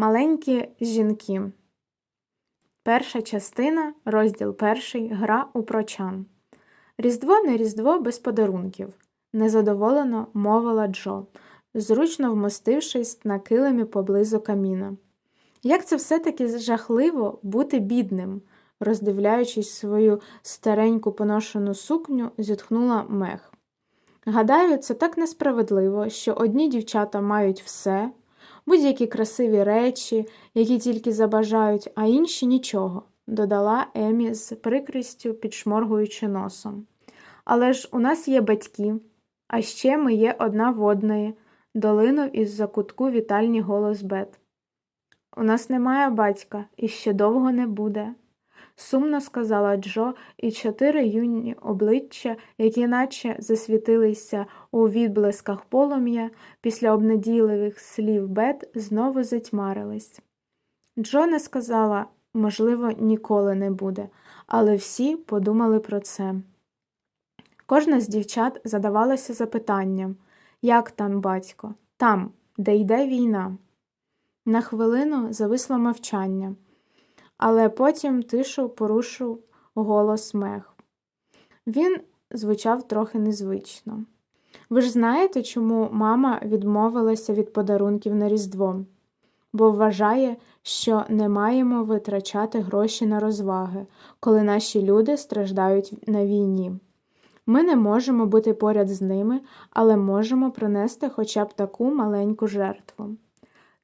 Маленькі жінки. Перша частина, розділ перший. Гра у прочан. Різдво не різдво без подарунків, незадоволено мовила Джо, зручно вмостившись на килимі поблизу каміна. Як це все-таки жахливо бути бідним, роздивляючись свою стареньку поношену сукню, зітхнула мех. Гадаю, це так несправедливо, що одні дівчата мають все, будь-які красиві речі, які тільки забажають, а інші нічого, додала Емі з прикрістю, підшморгуючи носом. Але ж у нас є батьки, а ще ми є одна в одної, долинув із закутку вітальні голос Бет. У нас немає батька і ще довго не буде. Сумно сказала Джо, і чотири юні обличчя, які наче засвітилися у відблисках полум'я, після обнадійливих слів Бет знову затьмарились. Джо не сказала, можливо, ніколи не буде, але всі подумали про це. Кожна з дівчат задавалася запитанням як там батько? Там, де йде війна. На хвилину зависло мовчання але потім тишу порушив голос мех. Він звучав трохи незвично. Ви ж знаєте, чому мама відмовилася від подарунків на Різдво? Бо вважає, що не маємо витрачати гроші на розваги, коли наші люди страждають на війні. Ми не можемо бути поряд з ними, але можемо принести хоча б таку маленьку жертву.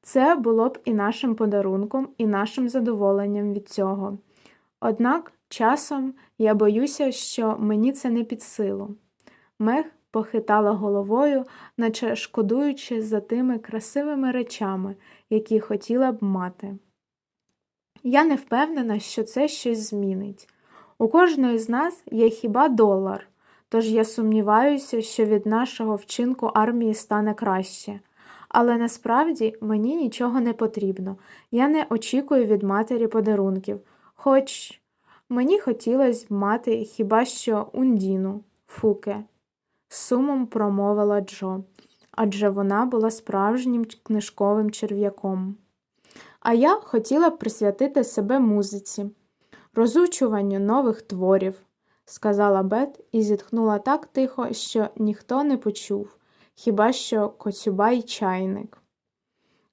Це було б і нашим подарунком, і нашим задоволенням від цього. Однак часом я боюся, що мені це не під силу. Мех похитала головою, наче шкодуючи за тими красивими речами, які хотіла б мати. Я не впевнена, що це щось змінить. У кожної з нас є хіба долар, тож я сумніваюся, що від нашого вчинку армії стане краще. Але насправді мені нічого не потрібно. Я не очікую від матері подарунків, хоч мені хотілося б мати хіба що Ундіну, Фуке, сумом промовила Джо, адже вона була справжнім книжковим черв'яком. А я хотіла б присвятити себе музиці, розучуванню нових творів, сказала Бет і зітхнула так тихо, що ніхто не почув хіба що коцюбай чайник.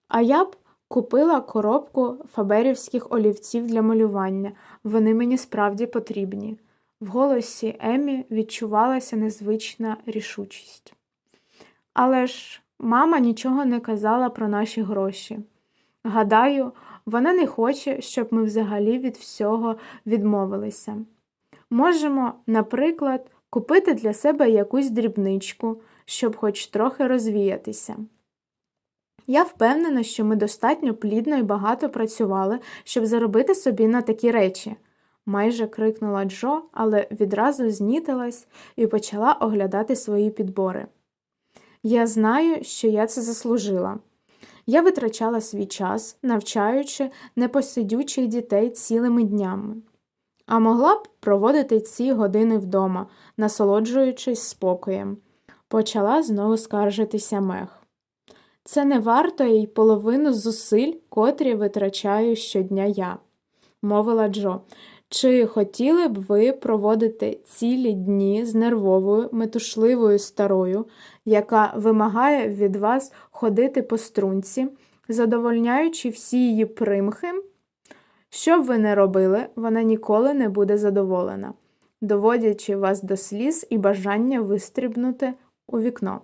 А я б купила коробку фаберівських олівців для малювання, вони мені справді потрібні. В голосі Емі відчувалася незвична рішучість. Але ж мама нічого не казала про наші гроші. Гадаю, вона не хоче, щоб ми взагалі від всього відмовилися. Можемо, наприклад, купити для себе якусь дрібничку, щоб хоч трохи розвіятися. Я впевнена, що ми достатньо плідно і багато працювали, щоб заробити собі на такі речі, майже крикнула Джо, але відразу знітилась і почала оглядати свої підбори. Я знаю, що я це заслужила. Я витрачала свій час, навчаючи непосидючих дітей цілими днями, а могла б проводити ці години вдома, насолоджуючись спокоєм почала знову скаржитися мех. Це не варто й половину зусиль, котрі витрачаю щодня я, мовила Джо. Чи хотіли б ви проводити цілі дні з нервовою, метушливою старою, яка вимагає від вас ходити по струнці, задовольняючи всі її примхи? Що б ви не робили, вона ніколи не буде задоволена, доводячи вас до сліз і бажання вистрібнути у вікно.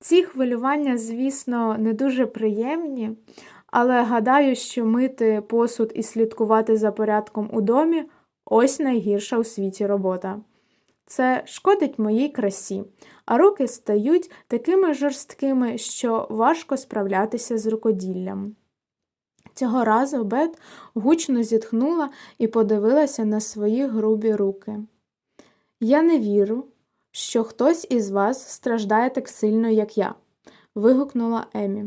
Ці хвилювання, звісно, не дуже приємні, але гадаю, що мити посуд і слідкувати за порядком у домі ось найгірша у світі робота. Це шкодить моїй красі, а руки стають такими жорсткими, що важко справлятися з рукоділлям. Цього разу Бет гучно зітхнула і подивилася на свої грубі руки. Я не вірю, що хтось із вас страждає так сильно, як я, вигукнула Емі.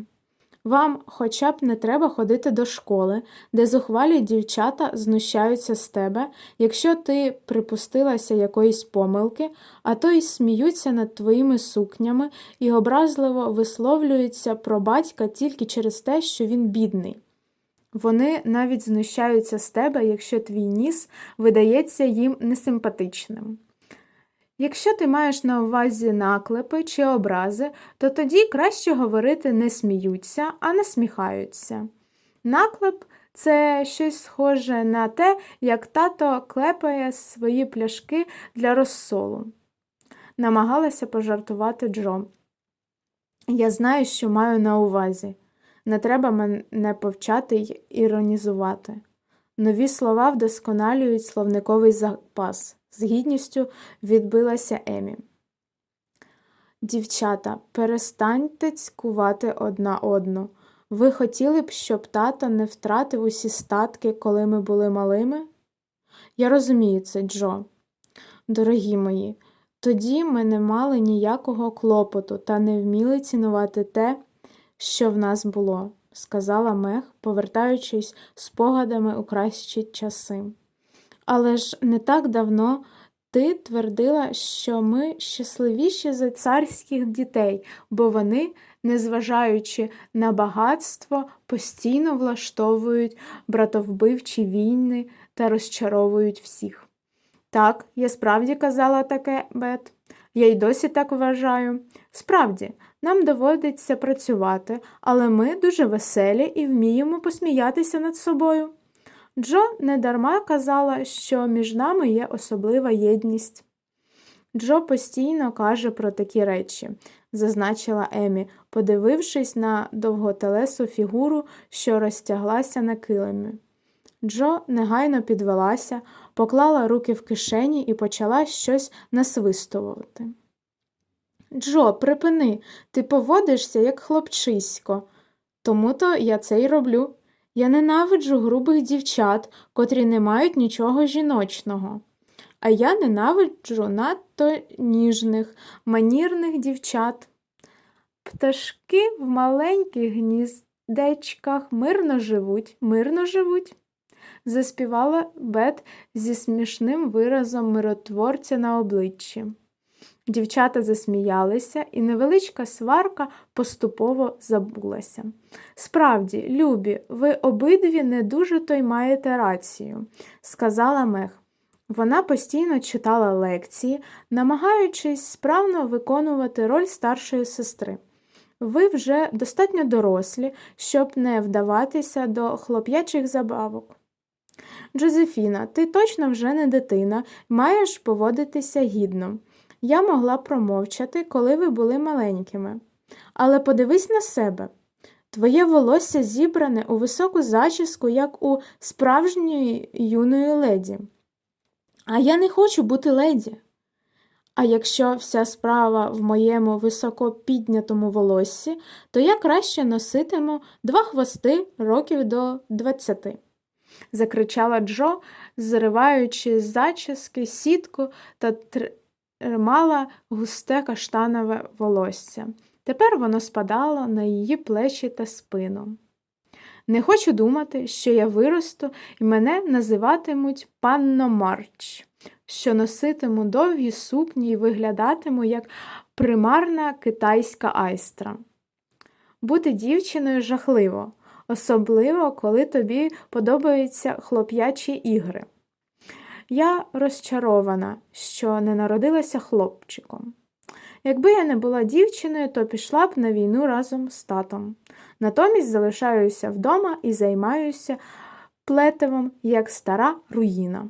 Вам хоча б не треба ходити до школи, де зухвалі дівчата знущаються з тебе, якщо ти припустилася якоїсь помилки, а то й сміються над твоїми сукнями і образливо висловлюються про батька тільки через те, що він бідний. Вони навіть знущаються з тебе, якщо твій ніс видається їм несимпатичним. Якщо ти маєш на увазі наклепи чи образи, то тоді краще говорити не сміються, а насміхаються. Наклеп це щось схоже на те, як тато клепає свої пляшки для розсолу. Намагалася пожартувати Джо. Я знаю, що маю на увазі. Не треба мене повчати й іронізувати. Нові слова вдосконалюють словниковий запас. З гідністю відбилася Емі. Дівчата, перестаньте цькувати одна одну. Ви хотіли б, щоб тато не втратив усі статки, коли ми були малими? Я розумію це, Джо. Дорогі мої, тоді ми не мали ніякого клопоту та не вміли цінувати те, що в нас було, сказала Мех, повертаючись спогадами у кращі часи. Але ж не так давно ти твердила, що ми щасливіші за царських дітей, бо вони, незважаючи на багатство, постійно влаштовують братовбивчі війни та розчаровують всіх. Так, я справді казала таке, Бет. Я й досі так вважаю. Справді, нам доводиться працювати, але ми дуже веселі і вміємо посміятися над собою. Джо недарма казала, що між нами є особлива єдність. Джо постійно каже про такі речі, зазначила Емі, подивившись на довготелесу фігуру, що розтяглася на килимі. Джо негайно підвелася, поклала руки в кишені і почала щось насвистувати. Джо, припини, ти поводишся, як хлопчисько. Тому то я це й роблю. Я ненавиджу грубих дівчат, котрі не мають нічого жіночного. А я ненавиджу надто ніжних, манірних дівчат. Пташки в маленьких гніздечках мирно живуть, мирно живуть, заспівала Бет зі смішним виразом миротворця на обличчі. Дівчата засміялися, і невеличка сварка поступово забулася. Справді, любі, ви обидві не дуже то й маєте рацію, сказала Мех. Вона постійно читала лекції, намагаючись справно виконувати роль старшої сестри. Ви вже достатньо дорослі, щоб не вдаватися до хлоп'ячих забавок. Джозефіна, ти точно вже не дитина, маєш поводитися гідно. Я могла промовчати, коли ви були маленькими. Але подивись на себе. Твоє волосся зібране у високу зачіску, як у справжньої юної леді. А я не хочу бути леді. А якщо вся справа в моєму високо піднятому волоссі, то я краще носитиму два хвости років до двадцяти. Закричала Джо, зриваючи зачіски сітку та тримала густе каштанове волосся. Тепер воно спадало на її плечі та спину. Не хочу думати, що я виросту і мене називатимуть панно Марч, що носитиму довгі сукні і виглядатиму як примарна китайська айстра. Бути дівчиною жахливо, особливо, коли тобі подобаються хлоп'ячі ігри. Я розчарована, що не народилася хлопчиком. Якби я не була дівчиною, то пішла б на війну разом з татом. Натомість залишаюся вдома і займаюся плетивом, як стара руїна.